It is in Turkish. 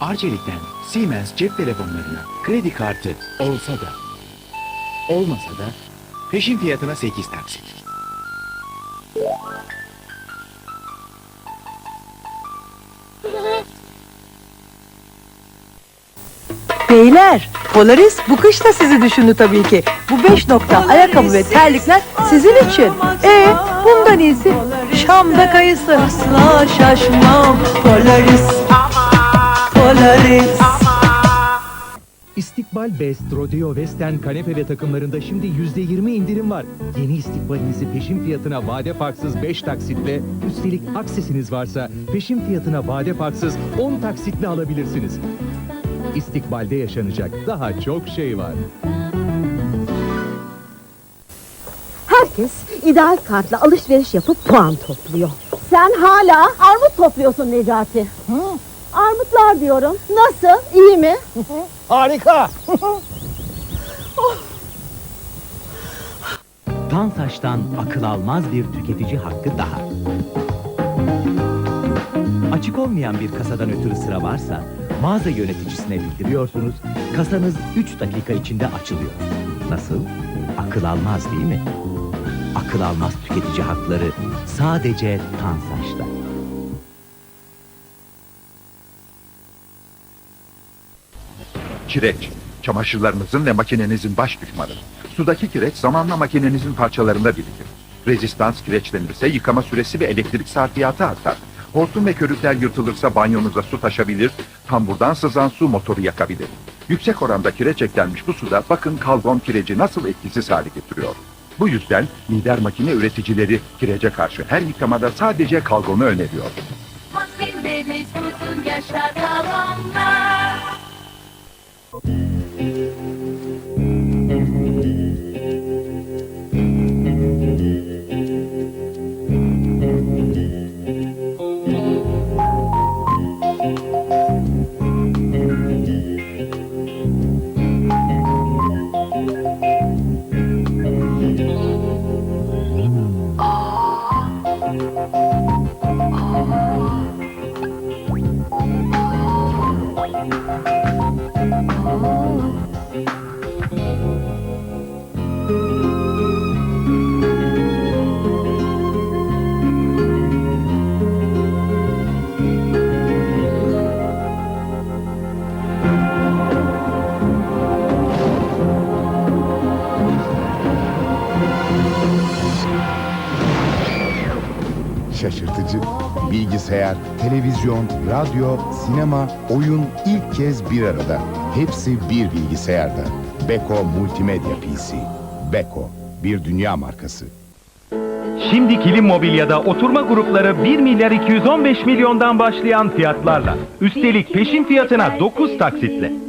Arçelik'ten Siemens cep telefonlarına kredi kartı olsa da olmasa da peşin fiyatına 8 taksit. Beyler, Polaris bu kış da sizi düşündü tabii ki. Bu beş nokta ayakkabı ve terlikler sizin için. E bundan iyisi Şam'da kayısı. Asla şaşmam Polaris. Polaris. İstikbal Best, Rodeo Western kanepe ve takımlarında şimdi %20 indirim var. Yeni istikbalinizi peşin fiyatına vade farksız 5 taksitle, üstelik aksesiniz varsa peşin fiyatına vade farksız 10 taksitle alabilirsiniz. İstikbalde yaşanacak daha çok şey var. Herkes ideal kartla alışveriş yapıp puan topluyor. Sen hala armut topluyorsun Necati. Armutlar diyorum. Nasıl? İyi mi? Harika. Tansaç'tan akıl almaz bir tüketici hakkı daha. Açık olmayan bir kasadan ötürü sıra varsa mağaza yöneticisine bildiriyorsunuz. Kasanız 3 dakika içinde açılıyor. Nasıl? Akıl almaz değil mi? Akıl almaz tüketici hakları sadece Tansaç'ta. Kireç, çamaşırlarınızın ve makinenizin baş düşmanı. Sudaki kireç zamanla makinenizin parçalarında birikir. Rezistans kireçlenirse yıkama süresi ve elektrik sarfiyatı artar. Hortum ve körükler yırtılırsa banyonuza su taşabilir, tamburdan sızan su motoru yakabilir. Yüksek oranda kireç eklenmiş bu suda bakın kalgon kireci nasıl etkisiz hale getiriyor. Bu yüzden lider makine üreticileri kirece karşı her yıkamada sadece kalgonu öneriyor. Makineniz uzun yaşar kalanlar. 아. Şaşırtıcı. Bilgisayar, televizyon, radyo, sinema, oyun ilk kez bir arada. Hepsi bir bilgisayarda. Beko Multimedya PC. Beko, bir dünya markası. Şimdi Kilim Mobilya'da oturma grupları 1 milyar 215 milyondan başlayan fiyatlarla. Üstelik peşin fiyatına 9 taksitle.